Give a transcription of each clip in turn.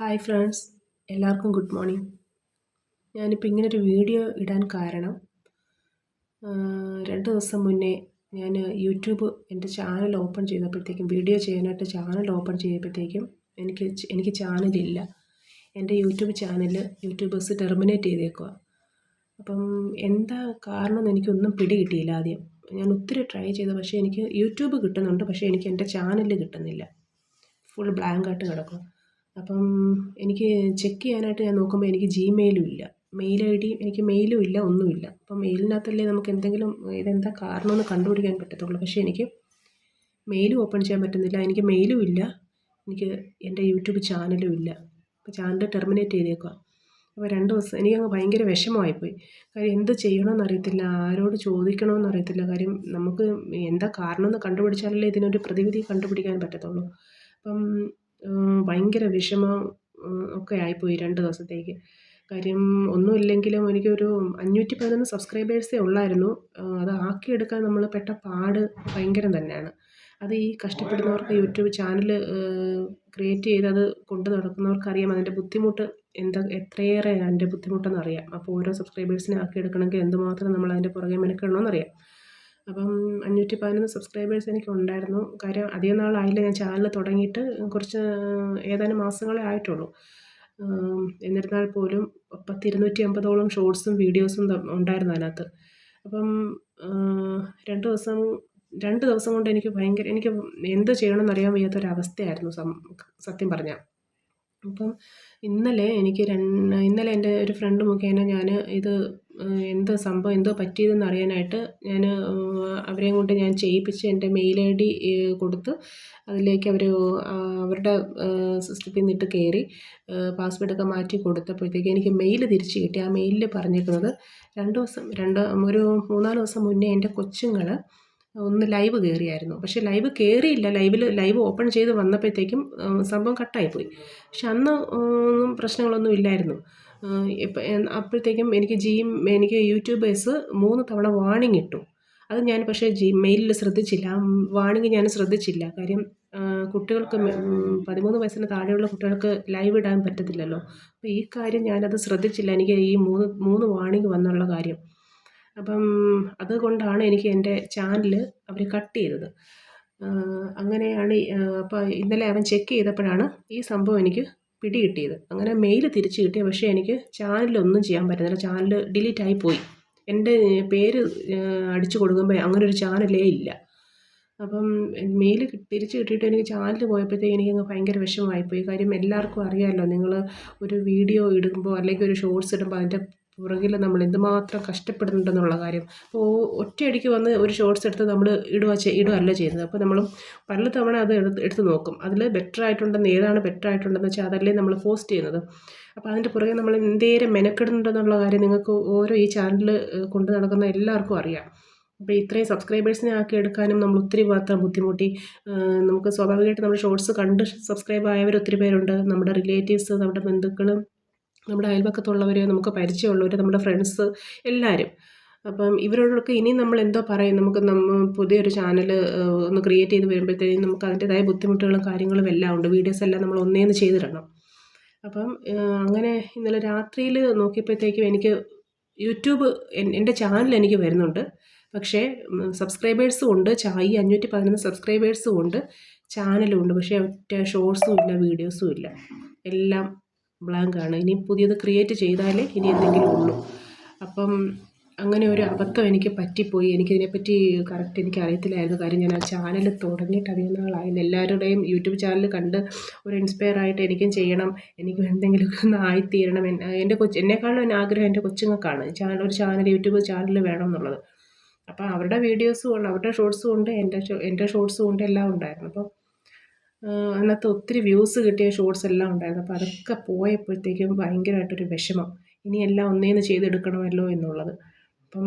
Hi friends എല്ലാവർക്കും good morning ഞാനിപ്പോൾ ഇങ്ങനൊരു വീഡിയോ ഇടാൻ കാരണം രണ്ട് ദിവസം മുന്നേ ഞാൻ യൂട്യൂബ് എന്റെ ചാനൽ ഓപ്പൺ ചെയ്തപ്പോഴത്തേക്കും വീഡിയോ ചെയ്യാനായിട്ട് ചാനൽ ഓപ്പൺ ചെയ്തപ്പോഴത്തേക്കും എനിക്ക് എനിക്ക് ചാനലില്ല എന്റെ യൂട്യൂബ് ചാനൽ യൂട്യൂബേഴ്സ് ടെർമിനേറ്റ് ചെയ്തേക്കുക അപ്പം എന്താ കാരണം എനിക്കൊന്നും പിടി കിട്ടിയില്ല ആദ്യം. ഞാൻ ഒത്തിരി ട്രൈ ചെയ്തു പക്ഷേ എനിക്ക് യൂട്യൂബ് കിട്ടുന്നുണ്ട് പക്ഷേ എനിക്ക് എന്റെ ചാനൽ കിട്ടുന്നില്ല. ഫുൾ ബ്ലാങ്ക് ആയിട്ട് കിടക്കും. അപ്പം എനിക്ക് ചെക്ക് ചെയ്യാനായിട്ട് ഞാൻ നോക്കുമ്പോൾ എനിക്ക് ജിമെയിലും ഇല്ല. മെയിൽ ഐ ഡി എനിക്ക് മെയിലും ഇല്ല ഒന്നുമില്ല. അപ്പം മെയിലിനകത്തല്ലേ നമുക്ക് എന്തെങ്കിലും ഇതെന്താ കാരണമെന്ന് കണ്ടുപിടിക്കാൻ പറ്റത്തുള്ളൂ. പക്ഷേ എനിക്ക് മെയിലും ഓപ്പൺ ചെയ്യാൻ പറ്റുന്നില്ല. എനിക്ക് മെയിലും ഇല്ല. എനിക്ക് എന്റെ യൂട്യൂബ് ചാനലും ഇല്ല. അപ്പോൾ ചാനൽ ടെർമിനേറ്റ് ചെയ്തേക്കുക അപ്പോൾ രണ്ട് ദിവസം എനിക്ക് അങ്ങ് ഭയങ്കര വിഷമമായിപ്പോയി. കാര്യം എന്ത് ചെയ്യണമെന്ന് അറിയത്തില്ല ആരോട് ചോദിക്കണമെന്ന് അറിയത്തില്ല കാര്യം നമുക്ക് എന്താ കാരണമെന്ന് കണ്ടുപിടിച്ചാലല്ലേ ഇതിനൊരു പ്രതിവിധി കണ്ടുപിടിക്കാൻ പറ്റത്തുള്ളൂ. അപ്പം ഭയങ്കര വിഷമം ഒക്കെ ആയിപ്പോയി രണ്ട് ദിവസത്തേക്ക്. കാര്യം ഒന്നുമില്ലെങ്കിലും എനിക്കൊരു അഞ്ഞൂറ്റി പതിനൊന്ന് സബ്സ്ക്രൈബേഴ്സേ ഉള്ളായിരുന്നു. അത് ആക്കിയെടുക്കാൻ നമ്മൾ പെട്ട പാട് ഭയങ്കരം തന്നെയാണ്. അത് ഈ കഷ്ടപ്പെടുന്നവർക്ക് യൂട്യൂബ് ചാനൽ ക്രിയേറ്റ് ചെയ്ത് അത് കൊണ്ട് നടക്കുന്നവർക്കറിയാം അതിന്റെ ബുദ്ധിമുട്ട് എന്താ എത്രയേറെ അതിന്റെ ബുദ്ധിമുട്ടെന്ന് അറിയാം അപ്പോൾ ഓരോ സബ്സ്ക്രൈബേഴ്സിനെ ആക്കിയെടുക്കണമെങ്കിൽ എന്തുമാത്രം നമ്മൾ അതിന്റെ പുറകെ മെനക്കെടണമെന്നറിയാം. അപ്പം അഞ്ഞൂറ്റി പതിനൊന്ന് സബ്സ്ക്രൈബേഴ്സ് എനിക്ക് ഉണ്ടായിരുന്നു കാര്യം അധികം നാളായില്ല. ഞാൻ ചാനൽ തുടങ്ങിയിട്ട് കുറച്ച് ഏതാനും മാസങ്ങളെ ആയിട്ടുള്ളൂ. എന്നിരുന്നാൽ പോലും പത്തിരുന്നൂറ്റി അമ്പതോളം ഷോർട്സും വീഡിയോസും ഉണ്ടായിരുന്നു അതിനകത്ത്. അപ്പം രണ്ട് ദിവസം രണ്ട് ദിവസം കൊണ്ട് എനിക്ക് ഭയങ്കര എനിക്ക് എന്ത് ചെയ്യണമെന്ന് അറിയാൻ വയ്യാത്തൊരവസ്ഥയായിരുന്നു സത്യം പറഞ്ഞാൽ അപ്പം ഇന്നലെ എനിക്ക് രണ്ട് ഇന്നലെ എന്റെ ഒരു ഫ്രണ്ട് മുഖേന ഞാൻ ഇത് എന്ത് സംഭവം എന്തോ പറ്റിയതെന്ന് അറിയാനായിട്ട് ഞാൻ അവരെയും കൊണ്ട് ഞാൻ ചെയ്യിപ്പിച്ച് എന്റെ മെയിൽ ഐ ഡി കൊടുത്ത് അതിലേക്ക് അവർ അവരുടെ സിസ്റ്റത്തിൽ നിന്നിട്ട് കയറി പാസ്വേഡൊക്കെ മാറ്റി കൊടുത്തപ്പോഴത്തേക്ക് എനിക്ക് മെയിൽ തിരിച്ച് കിട്ടി. ആ മെയിലിൽ പറഞ്ഞേക്കുന്നത് രണ്ട് ദിവസം രണ്ട് ഒരു മൂന്നാൽ ദിവസം മുന്നേ എന്റെ കൊച്ചുങ്ങൾ ഒന്ന് ലൈവ് കയറിയായിരുന്നു പക്ഷേ ലൈവ് കയറിയില്ല ലൈവിൽ ലൈവ് ഓപ്പൺ ചെയ്ത് വന്നപ്പോഴത്തേക്കും സംഭവം കട്ടായിപ്പോയി പക്ഷെ അന്ന് ഒന്നും പ്രശ്നങ്ങളൊന്നും ഇല്ലായിരുന്നു. ഇപ്പം അപ്പോഴത്തേക്കും എനിക്ക് ജിയും എനിക്ക് യൂട്യൂബേഴ്സ് മൂന്ന് തവണ വാണിംഗ് ഇട്ടു. അത് ഞാൻ പക്ഷേ ജി മെയിലിൽ ശ്രദ്ധിച്ചില്ല. വാണിംഗ് ഞാൻ ശ്രദ്ധിച്ചില്ല. കാര്യം കുട്ടികൾക്ക് പതിമൂന്ന് വയസ്സിന് താഴെയുള്ള കുട്ടികൾക്ക് ലൈവ് ഇടാൻ പറ്റത്തില്ലല്ലോ. അപ്പോൾ ഈ കാര്യം ഞാനത് ശ്രദ്ധിച്ചില്ല. എനിക്ക് ഈ മൂന്ന് മൂന്ന് വാണിംഗ് വന്നുള്ള കാര്യം. അപ്പം അതുകൊണ്ടാണ് എനിക്ക് എന്റെ ചാനൽ അവർ കട്ട് ചെയ്തത്. അങ്ങനെയാണ് അപ്പോൾ ഇന്നലെ അവൻ ചെക്ക് ചെയ്തപ്പോഴാണ് ഈ സംഭവം എനിക്ക് പിടികിട്ടിയത്. അങ്ങനെ മെയിൽ തിരിച്ച് കിട്ടിയ പക്ഷേ എനിക്ക് ചാനലൊന്നും ചെയ്യാൻ പറ്റുന്നില്ല. ചാനൽ ഡിലീറ്റ് ആയി പോയി. എന്റെ പേര് അടിച്ചു കൊടുക്കുമ്പോൾ അങ്ങനെ ഒരു ചാനലേ ഇല്ല. അപ്പം മെയിൽ തിരിച്ച് കിട്ടിയിട്ട് എനിക്ക് ചാനൽ പോയപ്പോഴത്തേക്ക് എനിക്കങ്ങ് ഭയങ്കര വിഷമമായിപ്പോയി. കാര്യം എല്ലാവർക്കും അറിയാമല്ലോ നിങ്ങൾ ഒരു വീഡിയോ ഇടുമ്പോൾ അല്ലെങ്കിൽ ഒരു ഷോർട്സ് ഇടുമ്പോൾ അതിന്റെ പുറകിൽ നമ്മൾ എന്തുമാത്രം കഷ്ടപ്പെടുന്നുണ്ടെന്നുള്ള കാര്യം. അപ്പോൾ ഒറ്റയടിക്ക് വന്ന് ഒരു ഷോർട്സ് എടുത്ത് നമ്മൾ ഇടുക ഇടുകയല്ല ചെയ്യുന്നത്. അപ്പോൾ നമ്മൾ പല തവണ അത് എടുത്ത് നോക്കും. അതിൽ ബെറ്റർ ആയിട്ടുണ്ടെന്ന് ഏതാണ് ബെറ്റർ ആയിട്ടുണ്ടെന്ന് വെച്ചാൽ അതല്ലേ നമ്മൾ പോസ്റ്റ് ചെയ്യുന്നത്. അപ്പോൾ അതിന്റെ പുറകെ നമ്മൾ എന്തേരം മെനക്കെടുന്നുണ്ടെന്നുള്ള കാര്യം നിങ്ങൾക്ക് ഓരോ ഈ ചാനൽ കൊണ്ട് നടക്കുന്ന എല്ലാവർക്കും അറിയാം. അപ്പോൾ ഇത്രയും സബ്സ്ക്രൈബേഴ്സിനെ ആക്കി എടുക്കാനും നമ്മൾ ഒത്തിരി മാത്രം ബുദ്ധിമുട്ടി. നമുക്ക് സ്വാഭാവികമായിട്ട് നമ്മൾ ഷോർട്സ് കണ്ട് സബ്സ്ക്രൈബ് ആയവർ ഒത്തിരി പേരുണ്ട്. നമ്മുടെ റിലേറ്റീവ്സ് നമ്മുടെ ബന്ധുക്കളും നമ്മുടെ അയൽപക്കത്തുള്ളവർ നമുക്ക് പരിചയമുള്ളവർ നമ്മുടെ ഫ്രണ്ട്സ് എല്ലാവരും അപ്പം ഇവരോടൊക്കെ ഇനി നമ്മൾ എന്തോ പറയും. നമുക്ക് നമ്മ പുതിയൊരു ചാനൽ ഒന്ന് ക്രിയേറ്റ് ചെയ്ത് വരുമ്പോഴത്തേക്കും നമുക്ക് അതിന്റെതായ ബുദ്ധിമുട്ടുകളും കാര്യങ്ങളും എല്ലാം ഉണ്ട്. വീഡിയോസ് എല്ലാം നമ്മൾ ഒന്നേന്ന് ചെയ്തിടണം. അപ്പം അങ്ങനെ ഇന്നലെ രാത്രിയിൽ നോക്കിയപ്പോഴത്തേക്കും എനിക്ക് യൂട്യൂബ് എന്റെ ചാനൽ എനിക്ക് വരുന്നുണ്ട്. പക്ഷേ സബ്സ്ക്രൈബേഴ്സും ഉണ്ട്. ഈ അഞ്ഞൂറ്റി പതിനൊന്ന് സബ്സ്ക്രൈബേഴ്സും ഉണ്ട്. ചാനലും ഉണ്ട്. പക്ഷേ ഒറ്റ ഷോർട്സും ഇല്ല വീഡിയോസും ഇല്ല. എല്ലാം ബ്ലാങ്കാണ് ഇനി പുതിയത് ക്രിയേറ്റ് ചെയ്താലേ ഇനി എന്തെങ്കിലും ഉള്ളൂ. അപ്പം അങ്ങനെ ഒരു അബദ്ധം എനിക്ക് പറ്റിപ്പോയി. എനിക്കിതിനെപ്പറ്റി കറക്റ്റ് എനിക്ക് അറിയത്തില്ലായിരുന്നു കാര്യം ഞാൻ ആ ചാനൽ തുടങ്ങിയിട്ട് അധികം നാളായില്ല. എല്ലാവരുടെയും യൂട്യൂബ് ചാനൽ കണ്ട് ഒരു ഇൻസ്പയർ ആയിട്ട് എനിക്കും ചെയ്യണം. എനിക്കും എന്തെങ്കിലുമൊക്കെ ഒന്ന് ആയിത്തീരണം. എന്റെ കൊച്ച് എന്നെക്കാളും എന്റെ ആഗ്രഹം എന്റെ കൊച്ചുങ്ങൾക്കാണ്. ചാനൽ ഒരു ചാനൽ യൂട്യൂബ് ചാനൽ വേണം എന്നുള്ളത് അപ്പോൾ അവരുടെ വീഡിയോസും ഉണ്ട് അവരുടെ ഷോർട്സും ഉണ്ട് എന്റെ എന്റെ ഷോർട്സും ഉണ്ട് എല്ലാം ഉണ്ടായിരുന്നു. അപ്പോൾ അതിനകത്ത് ഒത്തിരി വ്യൂസ് കിട്ടിയ ഷോർട്സ് എല്ലാം ഉണ്ടായിരുന്നു. അപ്പോൾ അതൊക്കെ പോയപ്പോഴത്തേക്കും ഭയങ്കരമായിട്ടൊരു വിഷമം. ഇനി എല്ലാം ഒന്നേന്ന് ചെയ്തെടുക്കണമല്ലോ എന്നുള്ളത്. അപ്പം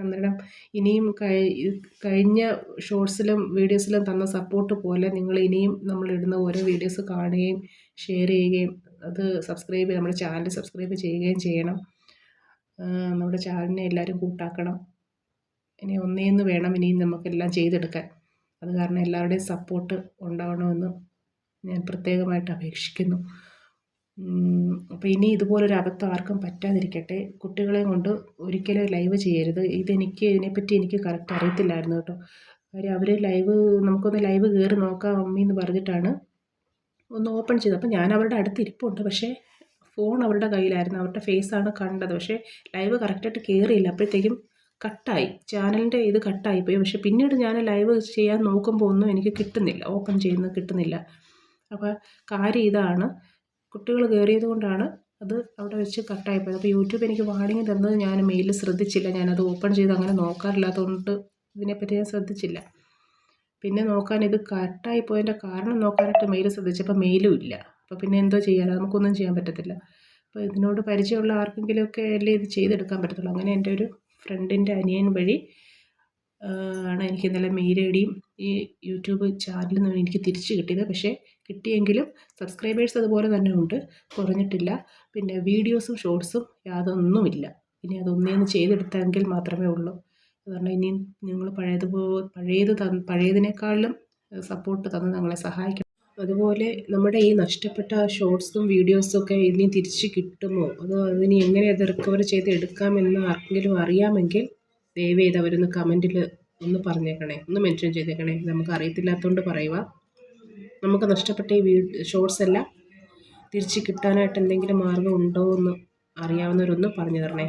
അന്നേരം ഇനിയും കഴിഞ്ഞ ഷോർട്സിലും വീഡിയോസിലും തന്ന സപ്പോർട്ട് പോലെ നിങ്ങൾ ഇനിയും നമ്മൾ ഇടുന്ന ഓരോ വീഡിയോസ് കാണുകയും ഷെയർ ചെയ്യുകയും അത് സബ്സ്ക്രൈബ് നമ്മുടെ ചാനൽ സബ്സ്ക്രൈബ് ചെയ്യുകയും ചെയ്യണം. നമ്മുടെ ചാനലിനെ എല്ലാവരും കൂട്ടാക്കണം. ഇനി ഒന്നേന്ന് വേണം ഇനിയും നമുക്കെല്ലാം ചെയ്തെടുക്കാൻ. അത് കാരണം എല്ലാവരുടെയും സപ്പോർട്ട് ഉണ്ടാവണമെന്ന് ഞാൻ പ്രത്യേകമായിട്ട് അപേക്ഷിക്കുന്നു. അപ്പോൾ ഇനി ഇതുപോലൊരു അബദ്ധം ആർക്കും പറ്റാതിരിക്കട്ടെ. കുട്ടികളെയും കൊണ്ട് ഒരിക്കലും ലൈവ് ചെയ്യരുത്. ഇതെനിക്ക് ഇതിനെപ്പറ്റി എനിക്ക് കറക്റ്റ് അറിയത്തില്ലായിരുന്നു കേട്ടോ. കാര്യം അവർ ലൈവ് നമുക്കൊന്ന് ലൈവ് കയറി നോക്കാം അമ്മി എന്ന് പറഞ്ഞിട്ടാണ് ഒന്ന് ഓപ്പൺ ചെയ്തത്. അപ്പോൾ ഞാൻ അവരുടെ അടുത്ത് ഇരിപ്പുണ്ട്. പക്ഷേ ഫോൺ അവരുടെ കയ്യിലായിരുന്നു. അവരുടെ ഫേസാണ് കണ്ടത്. പക്ഷേ ലൈവ് കറക്റ്റായിട്ട് കയറിയില്ല അപ്പോഴത്തേക്കും കട്ടായി. ചാനലിന്റെ ഇത് കട്ടായി പോയി പക്ഷേ പിന്നീട് ഞാൻ ലൈവ് ചെയ്യാൻ നോക്കുമ്പോൾ ഒന്നും എനിക്ക് കിട്ടുന്നില്ല. ഓപ്പൺ ചെയ്യുന്ന കിട്ടുന്നില്ല. അപ്പോൾ കാര്യം ഇതാണ്. കുട്ടികൾ കയറിയത് കൊണ്ടാണ് അത് അവിടെ വെച്ച് കട്ടായി പോയത് അപ്പോൾ യൂട്യൂബ് എനിക്ക് വാർണിംഗ് തന്നത് ഞാൻ മെയിൽ ശ്രദ്ധിച്ചില്ല. ഞാനത് ഓപ്പൺ ചെയ്ത് അങ്ങനെ നോക്കാറില്ലാത്തതുകൊണ്ട് ഇതിനെപ്പറ്റി ഞാൻ ശ്രദ്ധിച്ചില്ല. പിന്നെ നോക്കാൻ ഇത് കട്ടായി പോയതിന്റെ കാരണം നോക്കാനായിട്ട് മെയിൽ ശ്രദ്ധിച്ചപ്പോൾ മെയിലും ഇല്ല. അപ്പോൾ പിന്നെ എന്തോ ചെയ്യാനാണ് നമുക്കൊന്നും ചെയ്യാൻ പറ്റത്തില്ല. അപ്പോൾ ഇതിനോട് പരിചയമുള്ള ആർക്കെങ്കിലുമൊക്കെ അല്ലേ ഇത് ചെയ്തെടുക്കാൻ പറ്റത്തുള്ളൂ? അങ്ങനെ എന്റെ ഒരു ഫ്രണ്ടിന്റെ അനിയൻ വഴി ആണ് എനിക്ക് ഇന്നലെ ഡിയും ഈ യൂട്യൂബ് ചാനലിൽ നിന്ന് എനിക്ക് തിരിച്ച് കിട്ടിയത്. പക്ഷേ കിട്ടിയെങ്കിലും സബ്സ്ക്രൈബേഴ്സ് അതുപോലെ തന്നെ ഉണ്ട്. കുറഞ്ഞിട്ടില്ല. പിന്നെ വീഡിയോസും ഷോർട്സും യാതൊന്നുമില്ല. ഇനി അതൊന്നേന്ന് ചെയ്തെടുത്തെങ്കിൽ മാത്രമേ ഉള്ളൂ. എന്ന് പറഞ്ഞാൽ ഇനിയും നിങ്ങൾ പഴയതുപോ പഴയത് തന്ന് പഴയതിനേക്കാളും സപ്പോർട്ട് തന്ന് ഞങ്ങളെ സഹായിക്കണം അതുപോലെ നമ്മുടെ ഈ നഷ്ടപ്പെട്ട ഷോർട്സും വീഡിയോസും ഒക്കെ ഇനി തിരിച്ച് കിട്ടുമോ? അതോ അതിനി എങ്ങനെ അത് റിക്കവർ ചെയ്ത് എടുക്കാമെന്ന് ആർക്കെങ്കിലും അറിയാമെങ്കിൽ ദയവേത് അവരൊന്ന് കമന്റിൽ ഒന്ന് പറഞ്ഞേക്കണേ. ഒന്ന് മെൻഷൻ ചെയ്തേക്കണേ. നമുക്ക് അറിയത്തില്ലാത്തതുകൊണ്ട് പറയുക. നമുക്ക് നഷ്ടപ്പെട്ട ഈ ഷോർട്സ് എല്ലാം തിരിച്ച് കിട്ടാനായിട്ട് എന്തെങ്കിലും മാർഗം ഉണ്ടോ എന്ന് അറിയാവുന്നവരൊന്ന് പറഞ്ഞു തരണേ.